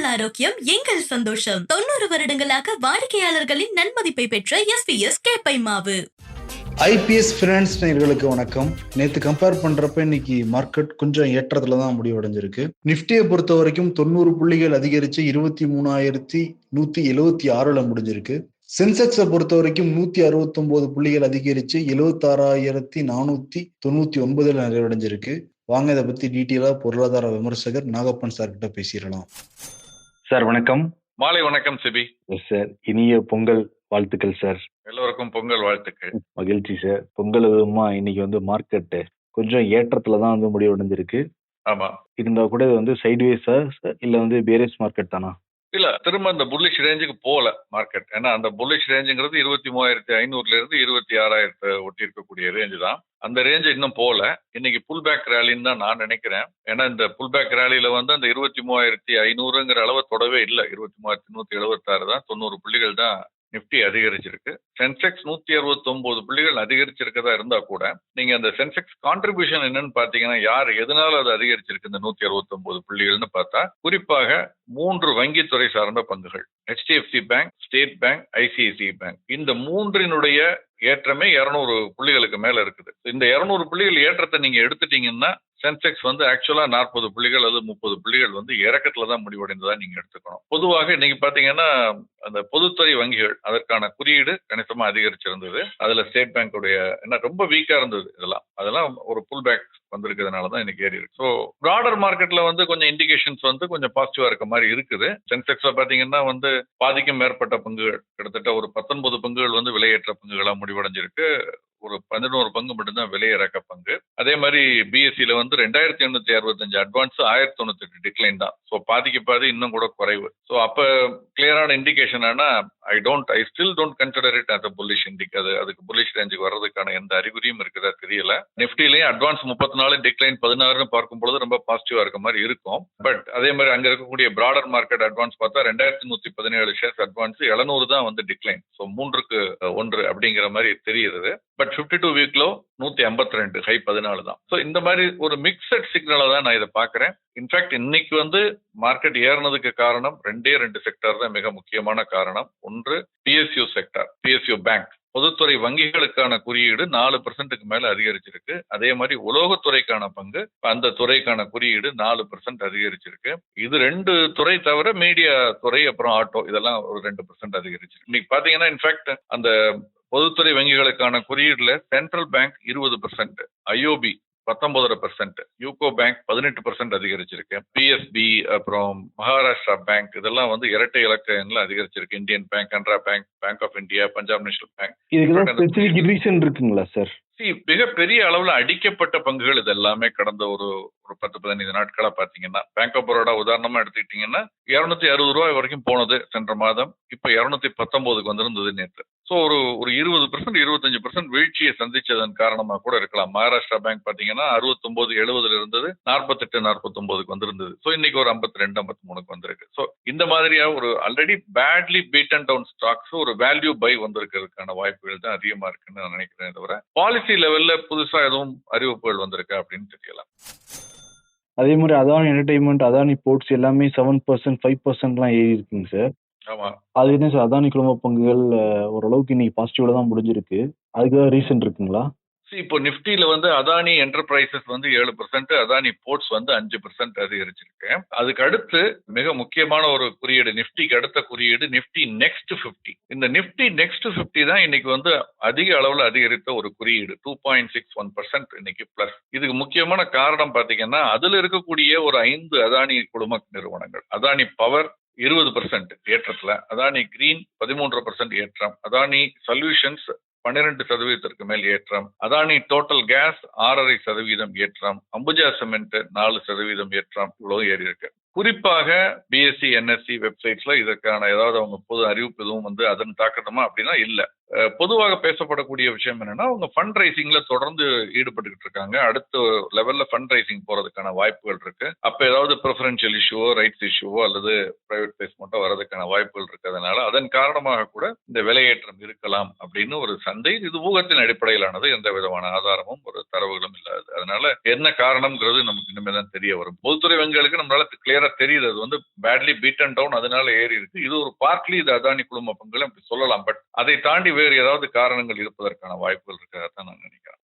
உங்கள் ஆரோக்கியம் எங்கள் சந்தோஷம். தொண்ணூறு வருடங்களாக வாடிக்கையாளர்களின் நன்மதிப்பை பெற்ற எஸ் கேப்பை மாவு. ஐபிஎஸ் ஃபினான்ஸ் வணக்கம். நேத்து கம்பேர் பண்றப்ப இன்னைக்கு மார்க்கெட் கொஞ்சம் ஏற்றத்துல தான் முடிவடைஞ்சிருக்கு. நிப்டியை பொறுத்த வரைக்கும் தொண்ணூறு புள்ளிகள் அதிகரிச்சு இருபத்தி மூணாயிரத்தி நூத்தி எழுவத்தி ஆறுல முடிஞ்சிருக்கு. சென்செக்ஸை பொறுத்த வரைக்கும் நூத்தி அறுபத்தி ஒன்பது புள்ளிகள் அதிகரிச்சு எழுவத்தாறாயிரத்தி நானூத்தி தொண்ணூத்தி ஒன்பதுல நிறைவடைஞ்சிருக்கு. வாங்க இதை பத்தி டீட்டெயிலா பொருளாதார விமர்சகர் நாகப்பன் சார் கிட்ட பேசிடலாம். சார் வணக்கம். மாலை வணக்கம் சிபி. சார் இனிய பொங்கல் வாழ்த்துக்கள் சார் எல்லோருக்கும் பொங்கல் வாழ்த்துக்கள். மகிழ்ச்சி சார் பொங்கல் விதமா இன்னைக்கு வந்து மார்க்கெட் கொஞ்சம் ஏற்றத்துல தான் வந்து முடிவடைஞ்சிருக்கு. ஆமா. இருந்தா கூட இது வந்து சைட்வேஸா இல்ல வந்து பேரேஸ் மார்க்கெட் தானா? இல்ல திரும்ப அந்த புல்லிஷ் ரேஞ்சுக்கு போகல மார்க்கெட் ஏன்னா அந்த புல்லிஷ் ரேஞ்சுங்கிறது இருபத்தி மூவாயிரத்தி ஐநூறுல இருந்து இருபத்தி ஆறாயிரத்தை ஒட்டி இருக்கக்கூடிய ரேஞ்சு தான். அந்த ரேஞ்ச் இன்னும் போல. இன்னைக்கு புல் பேக் ரேலின்னு தான் நான் நினைக்கிறேன். ஏன்னா இந்த புல் பேக் ரேலியில வந்து அந்த இருபத்தி மூவாயிரத்தி ஐநூறுங்கிற அளவை தொடவே இல்லை. இருபத்தி மூவாயிரத்தி நூத்தி எழுபத்தாறு தான். தொண்ணூறு புள்ளிகள் தான் நிப்டி அதிகரிச்சிருக்கு. சென்செக்ஸ் நூத்தி அறுபத்தி ஒன்பது புள்ளிகள் அதிகரிச்சிருக்கதா இருந்தா கூட நீங்க அந்த சென்செக்ஸ் கான்ட்ரிபியூஷன் என்னன்னு பாத்தீங்கன்னா யார் எதனால அது அதிகரிச்சிருக்கு இந்த நூத்தி அறுபத்தி ஒன்பது புள்ளிகள்னு பார்த்தா குறிப்பாக மூன்று வங்கித்துறை சார்ந்த பங்குகள். HDFC bank state bank ICICI bank இந்த மூன்றினுடைய ஏற்றமே இரநூறு புள்ளிகளுக்கு மேல இருக்குது. இந்த இரநூறு புள்ளிகள் ஏற்றத்தை நீங்க எடுத்துட்டீங்கன்னா சென்செக்ஸ் வந்து ஆக்சுவலா நாற்பது புள்ளிகள் அல்லது முப்பது புள்ளிகள் வந்து இறக்கத்துல தான் முடிவடைந்ததா நீங்க எடுத்துக்கணும். பொதுவாக இன்னைக்கு பாத்தீங்கன்னா அந்த பொதுத்துறை வங்கிகள் அதற்கான குறியீடு கணிசமா அதிகரிச்சிருந்தது. அதுல ஸ்டேட் பேங்க்குடைய என்ன ரொம்ப வீக்கா இருந்தது இதெல்லாம். அதெல்லாம் ஒரு புல் பேக் வந்திருக்கிறதுனால தான் இன்னைக்கு ஏறி இருக்கு. ஸோ ப்ராடர் மார்க்கெட்ல வந்து கொஞ்சம் இண்டிகேஷன்ஸ் வந்து கொஞ்சம் பாசிட்டிவா இருக்க மாதிரி இருக்குது. சென்செக்ஸ்ல பாத்தீங்கன்னா வந்து பாதிக்கும் மேற்பட்ட பங்குகள். கிட்டத்தட்ட ஒரு பத்தொன்பது பங்குகள் வந்து விலையேற்ற பங்குகளா முடிவடைஞ்சிருக்கு. ஒரு பதினோரு பங்கு மட்டும்தான் விலை இறக்க பங்கு. அதே மாதிரி பிஎஸ்சியில வந்து ரெண்டாயிரத்தி எண்ணூத்தி அறுபத்தஞ்சு அட்வான்ஸ் ஆயிரத்தி தொண்ணூத்தி எட்டு டிக்ளைன் தான். ஸோ பாதிக்கு பாதி இன்னும் கூட குறைவு. ஸோ அப்ப கிளியரான இண்டிகேஷன் ஆனா I don't I still don't consider it as bullish இண்டிக் அது அதுக்கு புல்லிஷ் ரேஞ்சுக்கு வர்றதுக்கான எந்த அறிகுறியும் இருக்குதா தெரியல. நிஃப்டிலையும் அட்வான்ஸ் முப்பத்தி நாலு டிக்ளைன் பதினாறுன்னு பார்க்கும் பொழுது ரொம்ப பாசிட்டிவா இருக்க மாதிரி இருக்கும். பட் அதே மாதிரி அங்க இருக்கக்கூடிய பிராடர் மார்க்கெட் அட்வான்ஸ் பார்த்தா ரெண்டாயிரத்தி நூத்தி பதினேழு ஷேர்ஸ் அட்வான்ஸ் எழுநூறு தான் வந்து டிக்ளைன் ஸோ மூன்றுக்கு ஒன்று அப்படிங்கிற மாதிரி தெரியுது. பட் ஃபிஃப்டி டூ வீக்லோ நூத்தி ஐம்பத்தி ரெண்டு ஹை பதினாலு தான். ஸோ இந்த மாதிரி ஒரு மிக்சட் சிக்னலை தான் நான் இதை பார்க்குறேன். இன்ஃபேக்ட் இன்னைக்கு வந்து மார்க்கெட் ஏறினதுக்கு காரணம் ரெண்டே ரெண்டு செக்டர் தான் மிக முக்கியமான காரணம். ஒன்று பிஎஸ்யூ செக்டர் பிஎஸ்யூ பேங்க் பொதுத்துறை வங்கிகளுக்கான குறியீடு நாலு பர்சன்ட்டுக்கு மேல அதிகரிச்சிருக்கு. அதே மாதிரி உலோகத்துறைக்கான பங்கு அந்த துறைக்கான குறியீடு நாலு பெர்சென்ட் அதிகரிச்சிருக்கு. இது ரெண்டு துறை தவிர மீடியா துறை அப்புறம் ஆட்டோ இதெல்லாம் ஒரு ரெண்டு பெர்சென்ட் அதிகரிச்சிருக்கு. இன்னைக்கு பாத்தீங்கன்னா இன்ஃபேக்ட் அந்த பொதுத்துறை வங்கிகளுக்கான குறியீடுல சென்ட்ரல் பேங்க் இருபது பர்சன்ட் ஐஓபி பத்தொன்பதரை பர்சன்ட் யூகோ பேங்க் பதினெட்டு பர்சன்ட் அதிகரிச்சிருக்கு பிஎஸ்பி அப்புறம் மகாராஷ்டிரா பேங்க் இதெல்லாம் வந்து இரட்டை இலக்க எண்ணில் அதிகரிச்சிருக்கு Indian bank Canara bank bank of India Punjab national bank இதுக்கு ஸ்பெசிபிக் ரீசன் இருக்குங்களா சார் மிகப்பெரிய அளவுல அடிக்கப்பட்ட பங்குகள் இது எல்லாமே கடந்த ஒரு ஒரு பத்து பதினைந்து நாட்களா பாத்தீங்கன்னா பேங்க் ஆஃப் பரோடா உதாரணமா எடுத்துக்கிட்டீங்கன்னா இருநூத்தி அறுபது ரூபாய் வரைக்கும் போனது சென்ற மாதம். இப்ப இருநூத்தி பத்தொன்பதுக்கு வந்திருந்தது நேற்று. ஸோ ஒரு ஒரு இருபது பர்சன்ட் இருபத்தஞ்சு பர்சன்ட் வீழ்ச்சியை சந்திச்சதன் காரணமா கூட இருக்கலாம். மகாராஷ்டிரா பேங்க் பாத்தீங்கன்னா அறுபத்தொன்பது எழுபதுல இருந்தது நாற்பத்தெட்டு நாற்பத்தொன்பதுக்கு வந்திருந்தது. ஸோ இன்னைக்கு ஒரு ஐம்பத்தி ரெண்டு ஐம்பத்தி மூணுக்கு வந்திருக்கு. ஸோ இந்த மாதிரியா ஒரு already badly beat and down stocks ஒரு வேல்யூ பை வந்திருக்கிறதுக்கான வாய்ப்புகள் தான் அதிகமா இருக்குன்னு நான் நினைக்கிறேன் தவிர பாலிசி லெவல்ல புதுசா எதுவும் அறிவிப்புகள் வந்திருக்கா அப்படின்னு தெரியலாம் அதே மாதிரி அதானி என்டர்டைன்மெண்ட் அதானி போர்ட்ஸ் எல்லாமே செவன் பர்சன்ட் ஃபைவ் பர்சன்ட்லாம் ஏறி இருக்குங்க சார் ஆமா. அது என்ன சார் அதானி குழும பங்குகள் ஓரளவுக்கு இன்னைக்கு பாசிட்டிவ்ல தான் முடிஞ்சிருக்கு. அதுக்கு ஏதாவது ரீசன் இருக்குங்களா? இப்போ நிப்டியில வந்து அதானி என்டர்பிரைசஸ் வந்து ஏழு பர்சன்ட் அதானி போர்ட்ஸ் வந்து அஞ்சு பர்சன்ட் அதிகரிச்சிருக்கு. அதுக்கு அடுத்து மிக முக்கியமான ஒரு குறியீடு நிப்டிக்கு அடுத்த குறியீடு நிப்டி நெக்ஸ்ட் பிப்டி இந்த நிப்டி நெக்ஸ்ட் பிப்டி தான் இன்னைக்கு வந்து அதிக அளவில் அதிகரித்த ஒரு குறியீடு two point six one percent இன்னைக்கு பிளஸ் இதுக்கு முக்கியமான காரணம் பாத்தீங்கன்னா அதுல இருக்கக்கூடிய ஒரு ஐந்து அதானி குழும நிறுவனங்கள். அதானி பவர் இருபது பர்சன்ட் ஏற்றத்துல அதானி கிரீன் பதிமூன்று பர்சன்ட் ஏற்றம் அதானி சொல்யூஷன்ஸ் பன்னிரண்டு சதவீதத்திற்கு மேல் ஏற்றம். அதானி டோட்டல் கேஸ் ஆறரை சதவீதம் ஏற்றம். அம்புஜா சிமெண்ட் நாலு சதவீதம் ஏற்றம். இவ்வளவு ஏறி இருக்கு. குறிப்பாக பிஎஸ்சி என்எஸ்சி வெப்சைட்ஸ்ல இதற்கான ஏதாவது அவங்க பொது அறிவிப்பு எதுவும் வந்து அதன் தாக்கணுமா அப்படின்னா இல்ல. பொதுவாக பேசப்படக்கூடிய விஷயம் என்னன்னா அவங்க ஃபண்ட் ரைசிங்ல தொடர்ந்து ஈடுபட்டுக்கிட்டு இருக்காங்க. அடுத்த லெவல்ல ஃபண்ட் ரைசிங் போறதுக்கான வாய்ப்புகள் இருக்கு. அப்ப ஏதாவது ப்ரிஃபரன்ஷியல் இஷ்யூவோ ரைட்ஸ் இஷ்யூவோ அல்லது பிரைவேட் பிளேஸ்மெண்ட்டோ வரதுக்கான வாய்ப்புகள் இருக்கிறதுனால அதன் காரணமாக கூட இந்த விலையேற்றம் இருக்கலாம் அப்படின்னு ஒரு சந்தை இது ஊகத்தின் அடிப்படையிலானது. எந்த விதமான ஆதாரமும் ஒரு தரவுகளும் இல்லாது. அதனால என்ன காரணம்ங்கிறது நமக்கு இனிமே தான் தெரிய வரும். பொதுத்துறை வங்கிகளுக்கு நம்மளால கிளியரா தெரியுது. அது வந்து பேட்லி பீட் அண்ட் டவுன் அதனால ஏறி இருக்கு. இது ஒரு பார்ட்லி இது அதானி குழும பங்குகள் அப்படி சொல்லலாம். பட் அதை தாண்டி வேறு ஏதாவது காரணங்கள் இருப்பதற்கான வாய்ப்புகள் இருக்கிறதா நான் நினைக்கிறேன்.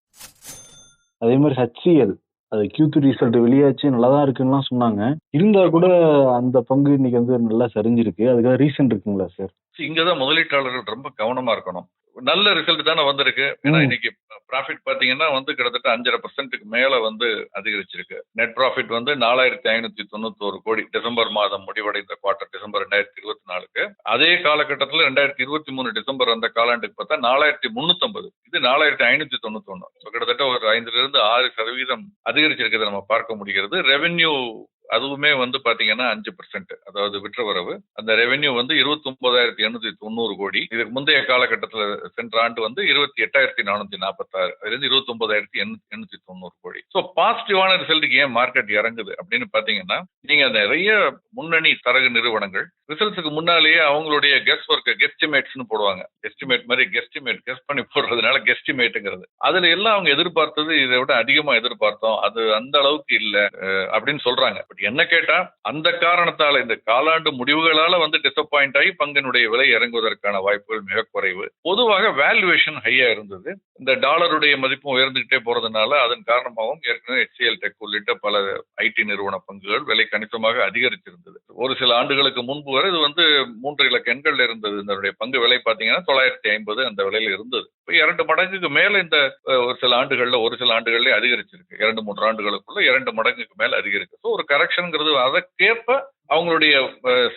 அதே மாதிரி ஹச்சிஎல் அது Q3 ரிசல்ட் வெளியாச்சு நல்லா தான் இருக்குன்னுலாம் சொன்னாங்க. இருந்தா கூட அந்த பங்கு இன்னைக்கு வந்து நல்லா சரிஞ்சிருக்கு. அதுக்காக ரீசன் இருக்குங்களா சார் இங்கதான் முதலீட்டாளர்கள் ரொம்ப கவனமா இருக்கணும். நல்ல ரிசல்ட் தானே வந்திருக்கு. ஏன்னா. இன்னைக்கு ப்ராஃபிட் பாத்தீங்கன்னா வந்து கிட்டத்தட்ட அஞ்சரை பர்சன்ட்டுக்கு மேல வந்து அதிகரிச்சிருக்கு. நெட் ப்ராஃபிட் வந்து நாலாயிரத்தி ஐநூத்தி தொண்ணூத்தோரு கோடி. டிசம்பர் மாதம் முடிவடைந்த குவார்டர் டிசம்பர் ரெண்டாயிரத்தி இருபத்தி நாலுக்கு. அதே காலகட்டத்தில் ரெண்டாயிரத்தி இருபத்தி மூணு டிசம்பர் அந்த காலாண்டுக்கு பார்த்தா நாலாயிரத்தி முன்னூத்தம்பது. இது நாலாயிரத்தி ஐநூத்தி தொண்ணூத்தி ஒண்ணு ஸோ கிட்டத்தட்ட ஒரு ஐந்துல இருந்து ஆறு சதவீதம் அதிகரிச்சிருக்கிறத நம்ம பார்க்க முடிகிறது. ரெவென்யூ அதுவுமே வந்து பாத்தீங்கன்னா அஞ்சு பர்சன்ட் அதாவது விற்றவரவு அந்த ரெவென்யூ வந்து இருபத்தி ஒன்பதாயிரத்தி எண்ணூத்தி தொண்ணூறு கோடி. இதுக்கு முந்தைய காலகட்டத்தில் சென்ற ஆண்டு வந்து இருபத்தி எட்டாயிரத்தி நானூத்தி நாற்பத்தாறு அதுலேருந்து இருபத்தி ஒன்பதாயிரத்தி எண்ணூத்தி தொண்ணூறு கோடி. ஸோ பாசிட்டிவான ரிசல்ட்டுக்கு ஏன் மார்க்கெட் இறங்குது அப்படின்னு பாத்தீங்கன்னா நீங்க நிறைய முன்னணி தரகு நிறுவனங்கள் ரிசல்ட்ஸுக்கு முன்னாலேயே அவங்களுடைய கெஸ்ட் ஒர்க் கெஸ்டிமேட்ஸ்னு போடுவாங்க. எஸ்டிமேட் மாதிரி கெஸ்டிமேட் கெஸ்ட் பண்ணி போடுறதுனால கெஸ்டிமேட்டுங்கிறது அதுல எல்லாம் அவங்க எதிர்பார்த்தது இதை விட அதிகமா எதிர்பார்த்தோம். அது அந்த அளவுக்கு இல்லை அப்படின்னு சொல்றாங்க. பட் என்ன கேட்டா அந்த காரணத்தால இந்த காலாண்டு முடிவுகளால வந்து டிசப்பாயிண்ட் ஆகி பங்கினுடைய விலை இறங்குவதற்கான வாய்ப்புகள் மிக குறைவு. பொதுவாக வேல்யூவேஷன் ஹையா இருந்தது. இந்த டாலருடைய மதிப்பும் உயர்ந்துகிட்டே போறதுனால அதன் காரணமாகவும் ஏற்கனவே HCL டெக் உள்ளிட்ட பல ஐடி நிறுவன பங்குகள் விலை கணிசமாக அதிகரிச்சிருந்தது ஒரு சில ஆண்டுகளுக்கு முன்பு வரை இது வந்து மூன்று இலக்க எண்கள் இருந்தது. இதனுடைய பங்கு விலை பார்த்தீங்கன்னா தொள்ளாயிரத்தி ஐம்பது அந்த விலையில் இருந்தது. இரண்டு மடங்குக்கு மேல இந்த ஒரு சில ஆண்டுகள்ல ஒரு சில ஆண்டுகள்ல அதிகரிச்சிருக்கு. இரண்டு மூன்று ஆண்டுகளுக்குள்ள இரண்டு மடங்குக்கு மேல அதிகரிக்கு. ஸோ ஒரு கரெக்ஷனுங்கிறது அதற்கேற்ப அவங்களுடைய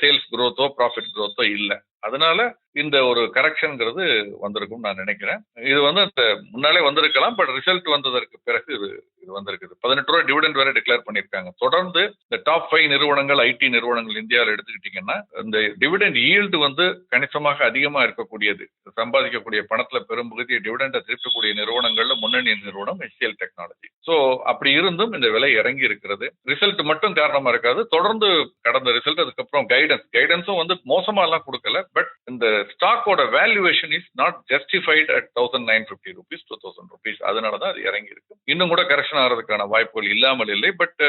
சேல்ஸ் குரோத்தோ ப்ராஃபிட் குரோத்தோ இல்லை. அதனால இந்த ஒரு கரெக்ஷன்ங்கிறது வந்திருக்கும் நான் நினைக்கிறேன். இது வந்து அந்த முன்னாலே வந்திருக்கலாம் பட் ரிசல்ட் வந்ததற்கு பிறகு இது இது வந்திருக்குது. பதினெட்டு ரூபாய் டிவிடெண்ட் வேற டிக்ளேர் பண்ணியிருக்காங்க. தொடர்ந்து இந்த டாப் ஃபைவ் நிறுவனங்கள் ஐடி நிறுவனங்கள் இந்தியாவில் எடுத்துக்கிட்டீங்கன்னா இந்த டிவிடெண்ட் ஈல்டு வந்து கணிசமாக அதிகமாக இருக்கக்கூடியது. சம்பாதிக்கக்கூடிய பணத்தில் பெரும்பகுதியை டிவிடெண்டை திருப்பக்கூடிய நிறுவனங்கள்ல முன்னணி நிறுவனம் HCL டெக்னாலஜி ஸோ அப்படி இருந்தும் இந்த விலை இறங்கி இருக்கிறது. ரிசல்ட் மட்டும் காரணமா இருக்காது. தொடர்ந்து கடந்த ரிசல்ட் அதுக்கப்புறம் கைடன்ஸ் கைடன்ஸும் வந்து மோசமா எல்லாம் கொடுக்கல. பட் இந்த ஸ்டாக்கோட valuation is not justified at thousand nine fifty rupees two thousand rupees அதனால தான் அது இறங்கி இருக்கு. இன்னும் கூட கரெக்ஷன் ஆகிறதுக்கான வாய்ப்புகள் இல்லாமல் இல்லை. பட்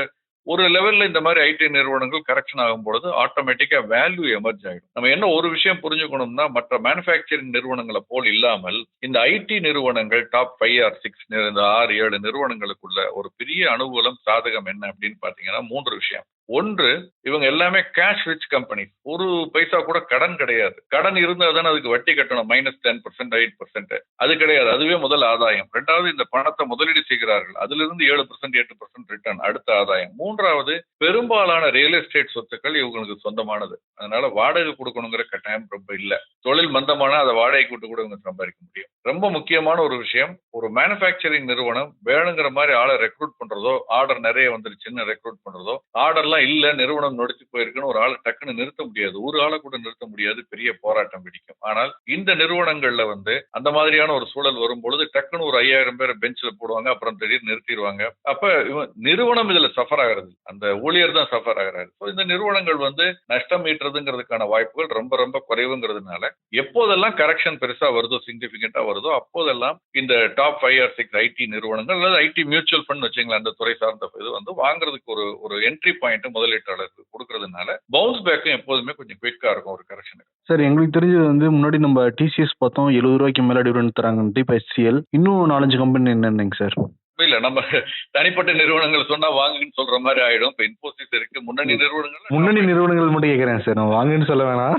ஒரு லெவல்ல இந்த மாதிரி ஐடி நிறுவனங்கள் கரெக்ஷன் ஆகும் பொழுது ஆட்டோமேட்டிக்கா வேல்யூ எமர்ஜ் ஆகிடும் நம்ம என்ன ஒரு விஷயம் புரிஞ்சுக்கணும்னா மற்ற மேனுஃபேக்சரிங் நிறுவனங்களை போல் இல்லாமல் இந்த ஐடி நிறுவனங்கள் டாப் ஃபைவ் ஆர் சிக்ஸ் இந்த ஆறு ஏழு நிறுவனங்களுக்குள்ள ஒரு பெரிய அனுகூலம் சாதகம் என்ன அப்படின்னு பாத்தீங்கன்னா மூன்று விஷயம். ஒன்று இவங்க எல்லாமே கேஷ் ரிச் கம்பெனி ஒரு பைசா கூட கடன் கிடையாது. கடன் இருந்தால் தானே அதுக்கு வட்டி கட்டணும். Minus ten percent eight percent அது கிடையாது. அதுவே முதல் ஆதாயம். ரெண்டாவது இந்த பணத்தை முதலீடு செய்கிறார்கள். அதிலிருந்து ஏழு பர்சன்ட் எட்டு பர்சன்ட் ரிட்டர்ன் அடுத்த ஆதாயம். மூன்றாவது பெரும்பாலான ரியல் எஸ்டேட் சொத்துக்கள் இவங்களுக்கு சொந்தமானது. அதனால வாடகை கொடுக்கணுங்கிற கட்டாயம் ரொம்ப இல்லை. தொழில் மந்தமான அதை வாடகை கூட்டு கூட இவங்க சம்பாதிக்க முடியும். ரொம்ப முக்கியமான ஒரு விஷயம் ஒரு மேனுஃபேக்சரிங் நிறுவனம் வேணுங்கிற மாதிரி ஆளை ரெக்ரூட் பண்றதோ ஆர்டர் நிறைய வந்துருச்சுன்னு ரெக்ரூட் பண்றதோ ஆர்டர்லாம் இல்ல நிறுவனம் நொடிச்சு போயிருக்குன்னு ஒரு ஆளை டக்குன்னு நிறுத்த முடியாது. ஒரு ஆளை கூட நிறுத்த முடியாது. பெரிய போராட்டம் பிடிக்கும் ஆனால் இந்த நிறுவனங்கள்ல வந்து அந்த மாதிரியான ஒரு சூழல் வரும் பொழுது டக்குன்னு ஒரு ஐயாயிரம் பேர் பெஞ்சில் போடுவாங்க. அப்புறம் திடீர்னு நிறுத்திடுவாங்க. அப்ப இவன் நிறுவனம் இதுல சஃபர் ஆகிறது அந்த ஊழியர் தான் சஃபர் ஆகிறாரு. ஸோ இந்த நிறுவனங்கள் வந்து நஷ்டம் ஈட்டுறதுங்கிறதுக்கான வாய்ப்புகள் ரொம்ப ரொம்ப குறைவுங்கிறதுனால எப்போதெல்லாம் கரெக்ஷன் பெருசா வருதோ சிக்னிபிகண்டா வருதோ அப்போதெல்லாம் இந்த top five or six IT நிறுவனங்கள் அல்லது ஐடி மியூச்சுவல் ஃபண்ட் வச்சுங்களேன் அந்த துறை சார்ந்த இது வந்து வாங்குறதுக்கு ஒரு ஒரு என்ட்ரி பாயிண்ட் முதலீட்டாளருக்கு கொடுக்கறதுனால பவுன்ஸ் பேக்கும் எப்போதுமே கொஞ்சம் குயிக்கா இருக்கும் ஒரு கரெக்ஷனுக்கு சார் எங்களுக்கு தெரிஞ்சது வந்து முன்னாடி நம்ம டிசிஎஸ் பார்த்தோம் எழுபது ரூபாய்க்கு மேல டிவிடெண்ட் தராங்கன்ட்டு இப்போ HCL இன்னும் நாலஞ்சு கம்பெனி என்னென்னங்க சார் இல்ல நம்ம தனிப்பட்ட நிறுவனங்கள் சொன்னா வாங்குன்னு சொல்ற மாதிரி ஆயிடும். இப்ப இன்போசிஸ் இருக்கு முன்னணி நிறுவனங்கள் முன்னணி நிறுவனங்கள் மட்டும் கேட்குறேன் சார் நான் வாங்குன்னு சொல்ல வேணாம்.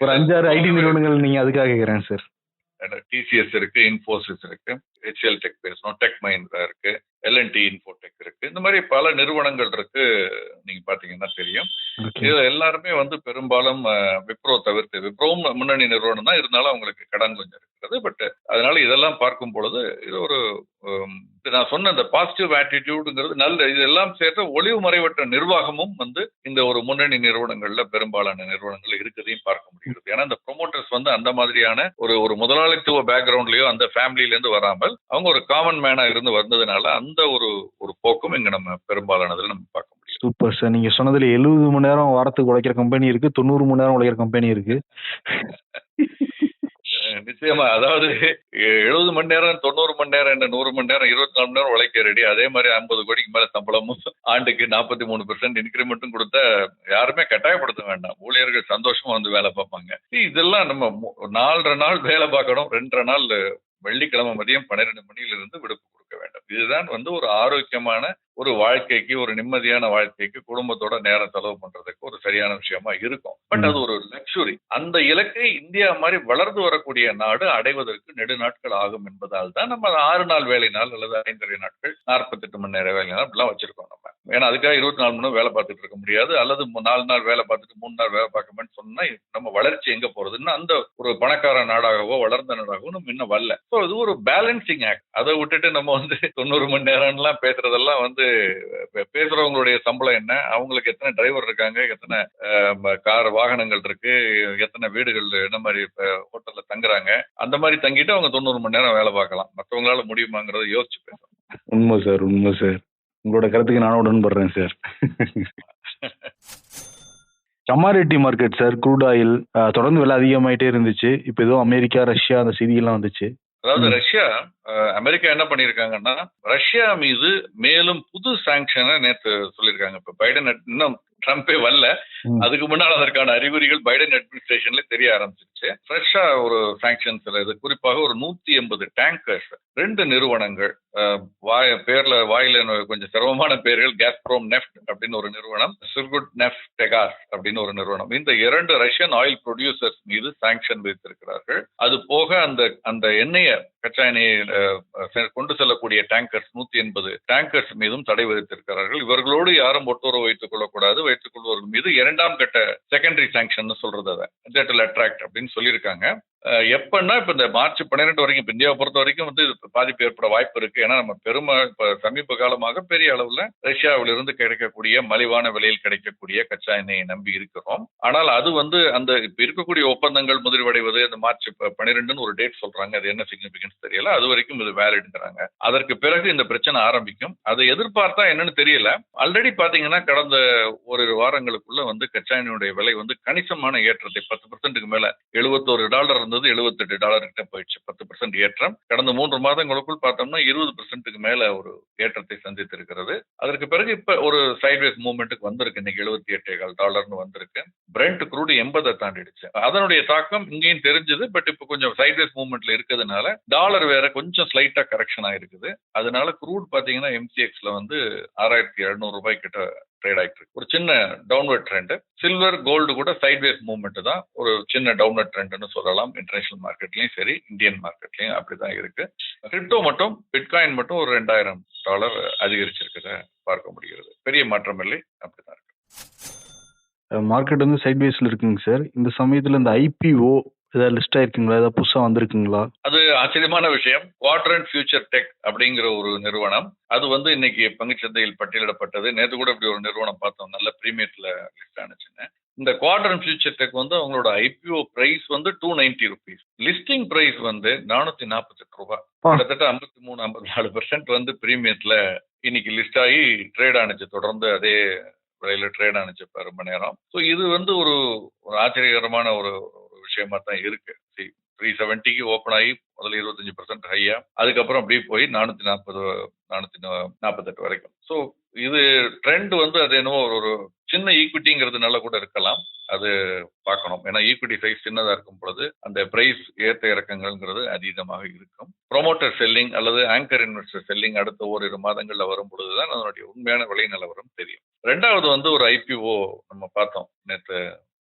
ஒரு அஞ்சாறு ஐடி நிறுவனங்கள் நீங்க அதுக்காக கேட்குறேன் சார் டிசிஎஸ் இருக்கு இன்ஃபோசிஸ் இருக்கு. ஹெச்எல் டெக் பேசணும் டெக் மஹிந்திரா இருக்கு. எல்என்டி இன்ஃபோடெக் இருக்கு. இந்த மாதிரி பல நிறுவனங்கள் இருக்கு நீங்க பாத்தீங்கன்னா தெரியும். இதுல எல்லாருமே வந்து பெரும்பாலும் விப்ரோ தவிர்த்து விப்ரோவும் முன்னணி நிறுவனம் தான். இருந்தாலும் அவங்களுக்கு கடன் கொஞ்சம் இருக்கிறது. பட் அதனால இதெல்லாம் பார்க்கும் பொழுது இது ஒரு இது நான் சொன்ன இந்த பாசிட்டிவ் ஆட்டிடியூடுங்கிறது நல்ல இதெல்லாம் சேர்த்து ஒளிவு மறைவற்ற நிர்வாகமும் வந்து இந்த ஒரு முன்னணி நிறுவனங்கள்ல பெரும்பாலான நிறுவனங்கள் இருக்கிறதையும் பார்க்க முடிகிறது. ஏன்னா இந்த ப்ரொமோட்டர்ஸ் வந்து அந்த மாதிரியான ஒரு ஒரு முதலாளித்துவ பேக்ரவுண்ட்லயோ அந்த ஃபேமிலில இருந்து வராமல் அவங்க ஒரு காமன் மேனா இருந்து வந்ததுனால அந்த ஒரு ஒரு போக்கும் இங்க நம்ம பெரும்பாலானதுல நம்ம பார்க்க முடியும் சூப்பர் சார் நீங்க சொன்னதுல எழுபது மணி நேரம் வாரத்துக்கு உழைக்கிற கம்பெனி இருக்கு தொண்ணூறு மணி நேரம் உழைக்கிற கம்பெனி இருக்கு. நிச்சயமா. அதாவது எழுபது மணி நேரம் தொண்ணூறு மணி நேரம் என்ன நூறு மணி நேரம் இருபத்தி நாலு மணி நேரம் உழைக்க ரெடி அதே மாதிரி ஐம்பது கோடிக்கு மேல சம்பளமும் ஆண்டுக்கு நாற்பத்தி மூணு பெர்சென்ட் இன்க்ரிமெண்ட்டும் கொடுத்தா யாருமே கட்டாயப்படுத்த வேண்டாம். ஊழியர்கள் சந்தோஷமா வந்து வேலை பார்ப்பாங்க. இதெல்லாம் நம்ம நாலரை நாள் வேலை பார்க்கணும் ரெண்டரை நாள் வெள்ளிக்கிழமை மதியம் பன்னிரெண்டு மணியில இருந்து விடுப்பு கொடுக்க வேண்டும். இதுதான் வந்து ஒரு ஆரோக்கியமான ஒரு வாழ்க்கைக்கு ஒரு நிம்மதியான வாழ்க்கைக்கு குடும்பத்தோட நேரம் செலவு பண்றதுக்கு ஒரு சரியான விஷயமா இருக்கும். பட் அது ஒரு லக்ஸுரி அந்த இலக்கை இந்தியா மாதிரி வளர்ந்து வரக்கூடிய நாடு அடைவதற்கு நெடு நாட்கள் ஆகும் என்பதால் தான் நம்ம ஆறு நாள் வேலை நாள் அல்லது ஐந்தரை நாட்கள் நாற்பத்தெட்டு மணி நேரம் வேலை நாள் அப்படிலாம் வச்சிருக்கோம் நம்ம. ஏன்னா அதுக்காக இருபத்தி நாலு மணி நேரம் வேலை பார்த்துட்டு இருக்க முடியாது. அல்லது நாலு நாள் வேலை பார்த்துட்டு மூணு நாள் வேலை பார்க்கணும்னு சொன்னா நம்ம வளர்ச்சி எங்க போறதுன்னா அந்த ஒரு பணக்கார நாடாகவோ வளர்ந்த நாடாகவோ நம்ம இன்னும் வரல. ஸோ இது ஒரு பேலன்சிங் ஆக்ட் அதை விட்டுட்டு நம்ம வந்து தொண்ணூறு மணி நேரம்லாம் பேசுறதெல்லாம் வந்து பேசுறவங்களுடைய சம்பளம் என்ன? அவங்களுக்கு எத்தனை டிரைவர் இருக்காங்க? எத்தனை கார் வாகனங்கள் இருக்கு? எத்தனை வீடுகள் என்ன மாதிரி ஹோட்டல்ல தங்குறாங்க? அந்த மாதிரி தங்கிட்டு அவங்க தொண்ணூறு மணி நேரம் வேலை பார்க்கலாம். மற்றவங்களால முடியுமாங்கிறத யோசிச்சு பேசணும். உண்மை சார் உண்மை சார். உங்களோட கருத்துக்கு நானும் உடன்படுறேன் sir commodity market sir crude oil தொடர்ந்து விலை அதிகமாயிட்டே இருந்துச்சு. இப்போ ஏதோ அமெரிக்கா ரஷ்யா அந்த செய்திகள்லாம் வந்துச்சு. அதாவது ரஷ்யா அமெரிக்கா என்ன பண்ணிருக்காங்கன்னா ரஷ்யா மீது மேலும் புது சாங்ஷனை நேத்து சொல்லியிருக்காங்க இப்ப பைடன் இன்னும் ட்ரம்பே வரல. அதுக்கு முன்னால் அதற்கான அறிகுறிகள் பைடன் அட்மினிஸ்ட்ரேஷன்ல தெரிய ஆரம்பிச்சிருச்சு. ஃப்ரெஷ்ஷா ஒரு சாங்ஷன்ஸ் இது குறிப்பாக ஒரு நூத்தி எண்பது டேங்கர்ஸ் ரெண்டு நிறுவனங்கள் வாய பேர்ல வாயில கொஞ்சம் சிரமமான பேர்கள் கேஸ்ப்ரோம் நெஃப்ட் அப்படின்னு ஒரு நிறுவனம் சுர்குட் நெஃப்ட் டெகாஸ் அப்படின்னு ஒரு நிறுவனம். இந்த இரண்டு ரஷ்யன் ஆயில் ப்ரொடியூசர்ஸ் மீது சாங்ஷன் விதித்திருக்கிறார்கள். அது போக அந்த அந்த எண்ணெயை கச்சா எண்ணெயை கொண்டு செல்லக்கூடிய டேங்கர்ஸ் நூத்தி எண்பது டேங்கர்ஸ் மீதும் தடை விதித்திருக்கிறார்கள். இவர்களோடு யாரும் ஒட்டுறவு வைத்துக் கொள்ளக்கூடாது. வைத்துக் கொள்வர்கள் மீது இரண்டாம் கட்ட செகண்டரி சாங்ஷன் சொல்றது அதை. அட்ராக்ட் அப்படின்னு சொல்லியிருக்காங்க. எப்பன்னா இப்ப இந்த மார்ச் பன்னிரெண்டு வரைக்கும் இப்ப இந்தியாவை பொறுத்த வரைக்கும் வந்து பாதிப்பு ஏற்பட வாய்ப்பு இருக்கு. ஏன்னா நம்ம பெரும இப்ப சமீப காலமாக பெரிய அளவுல ரஷ்யாவிலிருந்து கிடைக்கக்கூடிய மலிவான விலையில் கிடைக்கக்கூடிய கச்சா எண்ணெயை நம்பி இருக்கிறோம். ஆனால் அது வந்து அந்த இப்ப இருக்கக்கூடிய ஒப்பந்தங்கள் முதிர்வடைவது அந்த மார்ச் பன்னிரெண்டுன்னு ஒரு டேட் சொல்றாங்க. அது என்ன சிக்னிபிகன்ஸ் தெரியல. அது வரைக்கும் இது வேலிடுங்கிறாங்க அதற்கு பிறகு இந்த பிரச்சனை ஆரம்பிக்கும். அதை எதிர்பார்த்தா என்னன்னு தெரியல. ஆல்ரெடி பாத்தீங்கன்னா கடந்த ஒரு வாரங்களுக்குள்ள வந்து கச்சா எண்ணெயுடைய விலை வந்து கணிசமான ஏற்றத்தை பத்து பர்சன்ட்டுக்கு மேல எழுபத்தோரு டாலர் இருந்தது எழுபத்தெட்டு டாலர் கிட்ட போயிடுச்சு. பத்து பர்சன்ட் ஏற்றம். கடந்த மூன்று மாதங்களுக்குள் பார்த்தோம்னா இருபது பர்சன்ட்டுக்கு மேல ஒரு ஏற்றத்தை சந்தித்திருக்கிறது. அதற்கு பிறகு இப்ப ஒரு சைட்வேஸ் மூவ்மெண்ட்டுக்கு வந்திருக்கு. இன்னைக்கு எழுபத்தி எட்டே கால் டாலர்னு வந்திருக்கு. பிரெண்ட் குரூடு எண்பதை தாண்டிடுச்சு. அதனுடைய தாக்கம் இங்கேயும் தெரிஞ்சது. பட் இப்போ கொஞ்சம் சைட்வேஸ் மூவ்மெண்ட்ல இருக்கிறதுனால டாலர் வேற கொஞ்சம் ஸ்லைட்டா கரெக்ஷன் ஆயிருக்குது. அதனால குரூட் பாத்தீங்கன்னா எம்சிஎக்ஸ்ல வந்து ஆறாயிரத்தி எழுநூறு ரூபாய் கிட்ட ட்ரேட் ஆகிட்டு இருக்கு. ஒரு சின்ன டவுன்வர்ட் ட்ரெண்ட் சில்வர் கோல்டு கூட சைட்வேஸ் மூவ்மெண்ட் தான் ஒரு சின்ன டவுன்வர்ட் ட்ரெண்ட்னு சொல்லலாம். இன்டர்நேஷனல் மார்க்கெட்லயும் சரி இந்தியன் மார்க்கெட்லயும் அப்படிதான் இருக்கு. கிரிப்டோ மட்டும் பிட்காயின் மட்டும் ஒரு ரெண்டாயிரம் டாலர் அதிகரிச்சிருக்கிறத பார்க்க முடிகிறது. பெரிய மாற்றம் இல்லை அப்படிதான் இருக்கு. மார்க்கெட் வந்து சைட்வேஸ்ல இருக்குங்க சார். இந்த சமயத்துல இந்த ஐபிஓ ஏதாவது லிஸ்ட் ஆயிருக்குங்களா? ஏதாவது புதுசா வந்திருக்குங்களா? அது ஆச்சரியமான விஷயம். குவாட்ரண்ட் ஃபியூச்சர் டெக் அப்படிங்கிற ஒரு நிறுவனம். அது வந்து இன்னைக்கு பங்குச்சந்தையில் பட்டியலிடப்பட்டது. நேற்று கூட இப்படி ஒரு நிறுவனம் பார்த்தோம். நல்ல பிரீமியத்துல லிஸ்ட் ஆனிச்சுன்னு இந்த குவாட்ரண்ட் ஃபியூச்சர் டெக் வந்து அவங்களோட ஐபிஓ பிரைஸ் வந்து two ninety rupees listing price வந்து நானூத்தி நாற்பத்தெட்டு ரூபாய். கிட்டத்தட்ட ஐம்பத்தி மூணு ஐம்பத்தி நாலு பெர்சென்ட் வந்து பிரீமியத்துல இன்னைக்கு லிஸ்ட் ஆகி ட்ரேட் ஆனிச்சு தொடர்ந்து அதே விலையில ட்ரேட் ஆனிச்சு ரொம்ப நேரம். ஸோ இது வந்து ஒரு ஒரு ஆச்சரியகரமான ஒரு ஒரு விஷயமா தான் இருக்கு த்ரீ செவன்ட்டிக்கு ஓப்பன் ஆகி முதல்ல இருபத்தஞ்சு பர்சன்ட் ஹையா அதுக்கப்புறம் அப்படியே போய் நானூத்தி நாற்பது நானூத்தி நாற்பத்தெட்டு வரைக்கும். ஸோ இது ட்ரெண்ட் வந்து அது என்னவோ ஒரு ஒரு சின்ன ஈக்விட்டிங்கிறதுனால கூட இருக்கலாம். அது பார்க்கணும். ஏன்னா ஈக்விட்டி சைஸ் சின்னதா இருக்கும் பொழுது அந்த பிரைஸ் ஏற்ற இறக்கங்கள்ங்கிறது அதீதமாக இருக்கும். ப்ரொமோட்டர் செல்லிங் அல்லது ஆங்கர் இன்வெஸ்டர் செல்லிங் அடுத்த ஓரிரு மாதங்கள்ல வரும் பொழுதுதான் அதனுடைய உண்மையான விலை நிலவரம் தெரியும். ரெண்டாவது வந்து ஒரு ஐபிஓ நம்ம பார்த்தோம். நேற்று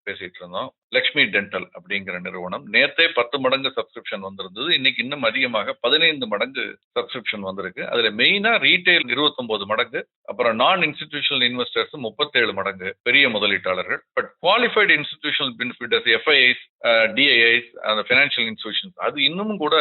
பேசிட்டு இருந்தோம். லக்ஷ்மி டென்டல் அப்படிங்கிற நிறுவனம். நேற்றே பத்து மடங்கு சப்ஸ்கிரிப்ஷன் வந்திருந்தது. இன்னைக்கு இன்னும் அதிகமாக பதினைந்து மடங்கு சப்ஸ்கிரிப்ஷன் வந்திருக்கு. அதுல மெயினா ரீட்டைல் இருபத்தொன்பது மடங்கு அப்புறம் நான் இன்ஸ்டிடியூஷனல் இன்வெஸ்டர்ஸ் முப்பத்தேழு மடங்கு பெரிய முதலீட்டாளர்கள். But qualified institutional benefiters FIIs DIIs அந்த ஃபினான்ஷியல் இன்ஸ்டிடியூஷன்ஸ் அது இன்னமும் கூட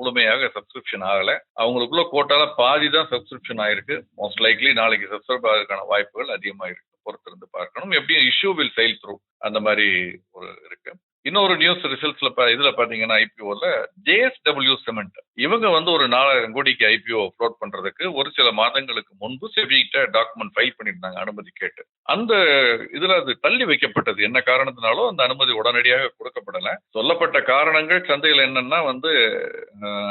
முழுமையாக சப்ஸ்கிரிப்ஷன் ஆகல. அவங்களுக்குள்ள கோட்டால பாதி தான் சப்ஸ்கிரிப்ஷன் ஆயிருக்கு. மோஸ்ட் லைக்லி நாளைக்கு சப்ஸ்கிரைப் ஆகிறதுக்கான வாய்ப்புகள் அதிகமாக இருக்கு பொறுத்திருந்து பார்க்கணும். எப்படியும் இஷ்யூ வில் செயல் த்ரூ அந்த மாதிரி ஒரு இருக்கு. இன்னொரு நியூஸ் ரிசல்ட்ஸ்ல இதுல பாத்தீங்கன்னா ஐபிஓல ஜேஎஸ்டபிள்யூ சிமெண்ட் இவங்க வந்து ஒரு நாலாயிரம் கோடிக்கு ஐபிஓ ஃப்ளோட் பண்றதுக்கு ஒரு சில மாதங்களுக்கு முன்பு செபிகிட்ட டாக்குமெண்ட் ஃபைல் பண்ணியிருந்தாங்க அனுமதி கேட்டு. அந்த இதுல அது தள்ளி வைக்கப்பட்டது. என்ன காரணத்தினாலும் அந்த அனுமதி உடனடியாக கொடுக்கப்படல. சொல்லப்பட்ட காரணங்கள் சந்தையில் என்னன்னா வந்து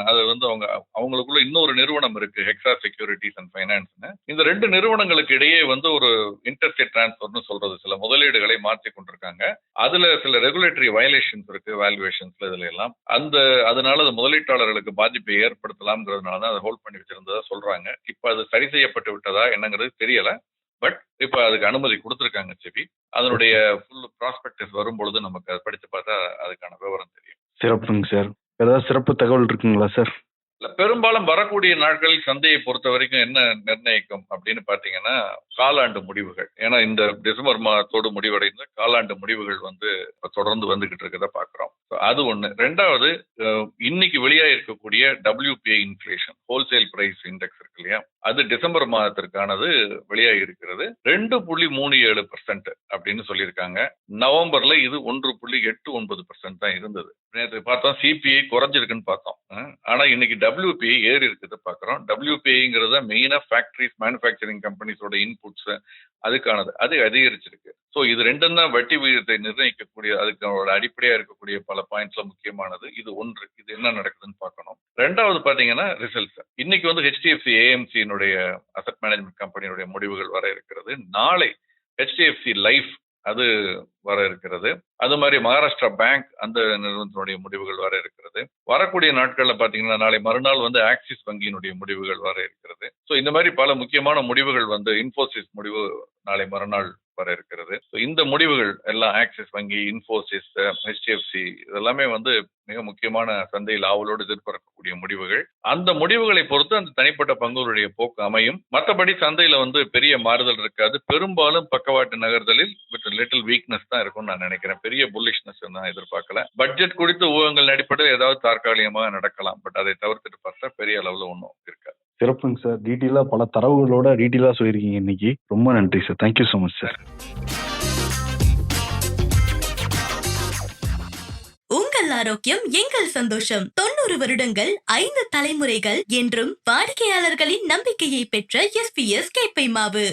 அது வந்து அவங்க அவங்களுக்குள்ள இன்னொரு நிறுவனம் இருக்கு ஹெக்ஸா செக்யூரிட்டிஸ் அண்ட் ஃபைனான்ஸ்னு இந்த ரெண்டு நிறுவனங்களுக்கு இடையே வந்து ஒரு இன்டர்ஸ்டேட் டிரான்ஸ்ஃபர்னு சொல்றது சில முதலீடுகளை மாற்றி கொண்டிருக்காங்க. அதுல சில ரெகுலேட்டரி வயலேஷன்ஸ் இருக்கு வேல்யூவேஷன்ஸ்ல இதுல எல்லாம். அந்த அதனால அது முதலீட்டாளர்களுக்கு பாதிப்பை ஏற்படுத்தலாம்ங்கிறதுனால தான் அதை ஹோல்ட் பண்ணி வச்சிருந்ததா சொல்றாங்க. இப்போ அது சரி செய்யப்பட்டு விட்டதா என்னங்கிறது தெரியல. பட் இப்ப அதுக்கு அனுமதி கொடுத்துருக்காங்க செபி. அதனுடைய ஃபுல் ப்ராஸ்பெக்டஸ் வரும்பொழுது நமக்கு அதை படித்து பார்த்தா அதுக்கான விவரம் தெரியும். சிறப்புங்க சார். ஏதாவது சிறப்பு தகவல் இருக்குங்களா சார்? பெரும்பாலும் வரக்கூடிய நாட்களில் சந்தையை பொறுத்த வரைக்கும் என்ன நிர்ணயிக்கும் அப்படின்னு பாத்தீங்கன்னா காலாண்டு முடிவுகள். ஏன்னா இந்த டிசம்பர் மாதத்தோடு முடிவடைந்த காலாண்டு முடிவுகள் வந்து தொடர்ந்து வந்துகிட்டு இருக்கிறத பாக்குறோம் அது ஒண்ணு. ரெண்டாவது இன்னைக்கு வெளியாக இருக்கக்கூடிய WPI inflation wholesale price index இருக்கு இல்லையா? அது டிசம்பர் மாதத்திற்கானது வெளியாகி இருக்கிறது ரெண்டு புள்ளி மூணு ஏழு பர்சன்ட் அப்படின்னு சொல்லியிருக்காங்க. நவம்பர்ல இது ஒன்று புள்ளி எட்டு ஒன்பது பர்சன்ட் தான் இருந்தது. நேற்று பார்த்தோம் சிபிஐ குறைஞ்சிருக்குன்னு பார்த்தோம். ஆனா இன்னைக்கு டபிள்யூபிஐ ஏறி இருக்குது பார்க்குறோம். டபிள்யூபிஐங்கிறத மெயினா ஃபேக்டரிஸ் மேனுஃபேக்சரிங் கம்பெனிஸோட இன்புட்ஸ் அதுக்கானது. அது அதிகரிச்சிருக்கு. ஸோ இது ரெண்டும் தான் வட்டி விகிதத்தை நிர்ணயிக்கக்கூடிய அதுக்கு அடிப்படையாக இருக்கக்கூடிய பல பாயிண்ட்ஸ்ல முக்கியமானது. இது ஒன்று. இது என்ன நடக்குதுன்னு பார்க்கணும். ரெண்டாவது பார்த்தீங்கன்னா ரிசல்ட்ஸ் இன்னைக்கு வந்து ஹெச்டிஎஃப்சி ஏஎம்சியினுடைய அசட் மேனேஜ்மெண்ட் கம்பெனியுடைய முடிவுகள் வர இருக்கிறது. நாளை ஹெச்டிஎஃப்சி லைஃப் அது வர இருக்கிறது. அது மாதிரி மகாராஷ்டிரா பேங்க் அந்த நிறுவனத்தினுடைய முடிவுகள் வர இருக்கிறது. வரக்கூடிய நாட்களில் பாத்தீங்கன்னா நாளை மறுநாள் வந்து ஆக்சிஸ் வங்கியினுடைய முடிவுகள் வர இருக்கிறது. ஸோ இந்த மாதிரி பல முக்கியமான முடிவுகள் வந்து இன்ஃபோசிஸ் முடிவு நாளை மறுநாள் வர இருக்கிறது. ஸோ இந்த முடிவுகள் எல்லாம் ஆக்சிஸ் வங்கி இன்ஃபோசிஸ் ஹெச்டிஎஃப்சி இதெல்லாமே வந்து மிக முக்கியமான சந்தையில் ஆவலோடு எதிர்பார்க்கக்கூடிய முடிவுகள். அந்த முடிவுகளை பொறுத்து அந்த தனிப்பட்ட பங்குகளுடைய போக்கு அமையும். மற்றபடி சந்தையில் வந்து பெரிய மாறுதல் இருக்காது. பெரும்பாலும் பக்கவாட்டு நகர்தலில் லிட்டில் வீக்னஸ் தான் இருக்கும்னு நான் நினைக்கிறேன். பெரிய புல்லிஷ்னஸ் நான் எதிர்பார்க்கல. பட்ஜெட் குறித்த ஊகங்கள் அடிப்படையில் ஏதாவது தற்காலிகமாக நடக்கலாம். பட் அதை தவிர்த்துட்டு பார்த்தா பெரிய அளவுல ஒன்றும் இருக்காது. சிறப்புங்க சார். டீட்டெயிலாக பல தரவுகளோட டீட்டெயிலாக சொல்லியிருக்கீங்க இன்னைக்கு. ரொம்ப நன்றி sir. Thank you so much sir உங்கள் ஆரோக்கியம் எங்கள் சந்தோஷம். தொண்ணூறு வருடங்கள் ஐந்து தலைமுறைகள் என்றும் வாடிக்கையாளர்களின் நம்பிக்கையை பெற்ற எஸ்பிஎஸ் கேப்பை மாவு.